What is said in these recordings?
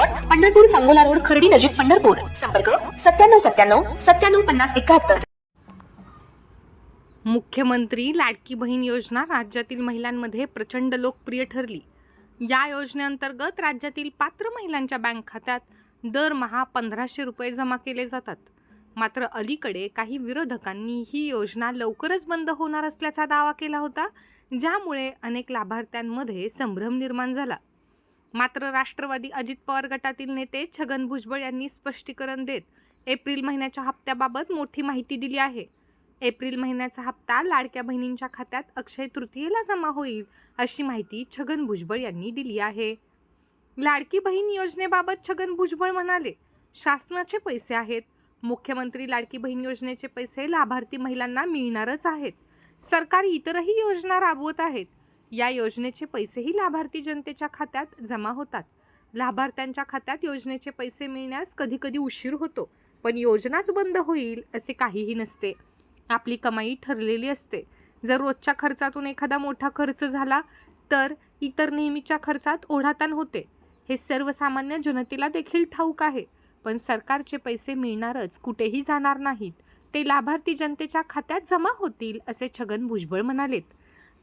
Pandharpur Sangola road Khardi नजीक पंढरपूर. संपर्क सत्त्याण्णव सत्त्याण्णव सत्त्याण्णव पन्नास एकाहत्तर. मुख्यमंत्री लाडकी बहीण योजना राज्यातील महिलांमध्ये प्रचंड लोकप्रिय ठरली. या योजनेअंतर्गत राज्यातील पात्र महिलांच्या बँक खात्यात दरमहा पंधराशे रुपये जमा केले जातात. मात्र अलीकडे काही विरोधकांनी ही योजना लवकरच बंद होणार असल्याचा दावा केला होता ज्यामुळे अनेक लाभार्थ्यांमध्ये संभ्रम निर्माण झाला. मात्र राष्ट्रवादी अजित पवार गटातील नेते छगन भुजबळ यांनी स्पष्टीकरण देत एप्रिल महिन्याच्या हप्त्याबाबत मोठी माहिती दिली आहे. एप्रिल महिन्याचा हप्ता लाडक्या बहिणींच्या खात्यात अक्षय तृतीयेला जमा होईल अशी माहिती छगन भुजबळ यांनी दिली आहे. लाडकी बहीण योजनेबाबत छगन भुजबळ म्हणाले शासनाचे पैसे आहेत. मुख्यमंत्री लाडकी बहीण योजनेचे पैसे लाभार्थी महिलांना मिळणारच आहेत. सरकार इतरही योजना राबवत आहेत. या योजनेचे पैसेही लाभार्थी जनतेच्या खात्यात जमा होतात. लाभार्थ्यांच्या खात्यात योजनेचे पैसे मिळण्यास कधीकधी उशीर होतो पण योजनाच बंद होईल असे काहीही नसते. आपली कमाई ठरलेली असते. जर रोजच्या खर्चातून एखादा मोठा खर्च झाला तर इतर नेहमीच्या खर्चात ओढाताण होते. हे सर्वसामान्य जनतेला देखील ठाऊक आहे पण सरकारचे पैसे मिळणारच कुठेही जाणार नाहीत. ते लाभार्थी जनतेच्या खात्यात जमा होतील असे छगन भुजबळ म्हणालेत.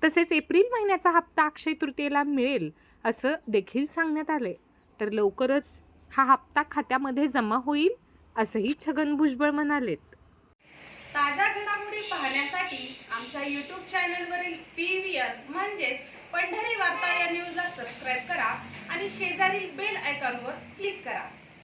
तसेच एप्रिल महिन्याचा हप्ता अक्षय तृतीयेला मिळेल असं देखील सांगण्यात आले तर लवकरच हा हप्ता खात्यामध्ये जमा होईल असंही छगन भुजबळ म्हणालेत. ताज्या घडामोडी पाहण्यासाठी आमच्या यूट्यूब चॅनलवरील पी व्ही आर म्हणजेच पंढरी वार्ता या न्यूजला सबस्क्राईब करा आणि शेजारील बेल आयकॉनवर क्लिक करा.